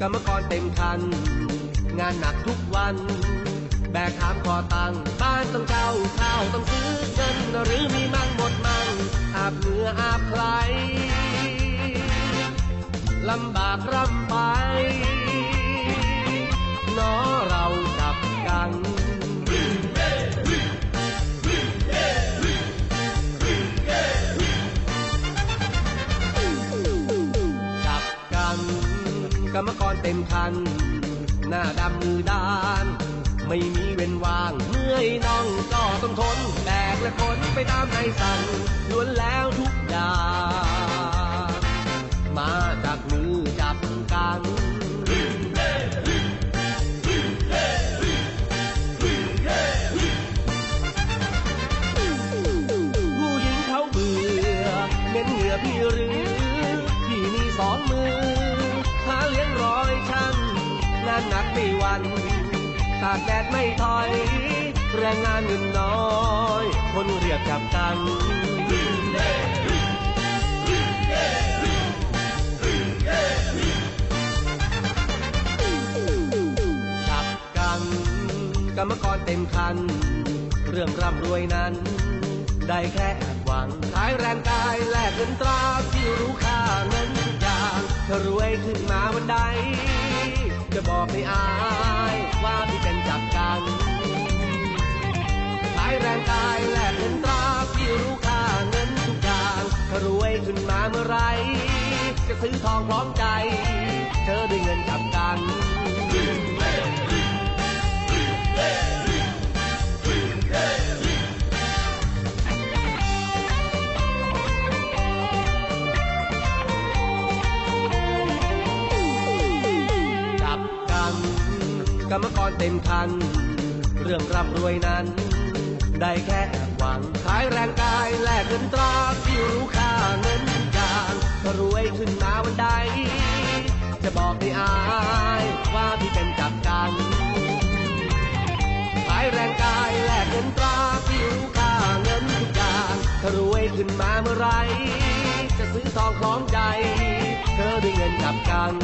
กรรมกรเต็มคัน งานหนักทุกวัน แบกหามคอตังบ้านต้องเช่าข้าวต้องซื้อเงินหรือมีมั่งหมดมั่งอาบเหงื่ออาบใครลำบากร่ำไปเนอเราจับกันจับกัน กรรมกรเต็มคัน หน้าดำมือด้าน ไม่มีเว้นว่าง เมื่อยน้องก็ต้องทน แบกและขนไปตามในสั่งล้วนแล้วทุกอย่างมาจากมือจับกันผู้หญิงเขาเบื่อเน้นเหงื่อพี่หรือานหนักไม่วันตากแดดไม่ถอย แรงงานเงินน้อย คนเรียกจับกันจับกัน กรรมกรเต็มคัน เรื่องร่ำรวยนั้น ได้แค่อบหวังขายแรงกายแลกเงินตราที่รู้ค่าเงินอย่างถ้ารวยขึ้นมาวันใด จะบอกไม่อายว่าพี่เป็นจับกันขายแรงกายแลกเงินตราพี่รู้ค่าเงินทุกอย่างถ้ารวยขึ้นมาเมื่อไร จะซื้อทองพร้อมใจ เธอด้วยเงินจับกัน กรรมกรเต็มคัน เรื่องร่ำรวยนั้น ได้แค่หวังขายแรงกายแลกเงินตราที่รู้ค่าเงินทุกอย่างถ้ารวยขึ้นมาวันใด จะบอกไม่อายว่าพี่เป็นจับกันขายแรงกายแลกเงินตราที่รู้ค่าเงินทุกอย่างถ้ารวยขึ้นมาเมื่อไรจะซื้อทองคล้องใจ เธอด้วยเงินจับกัน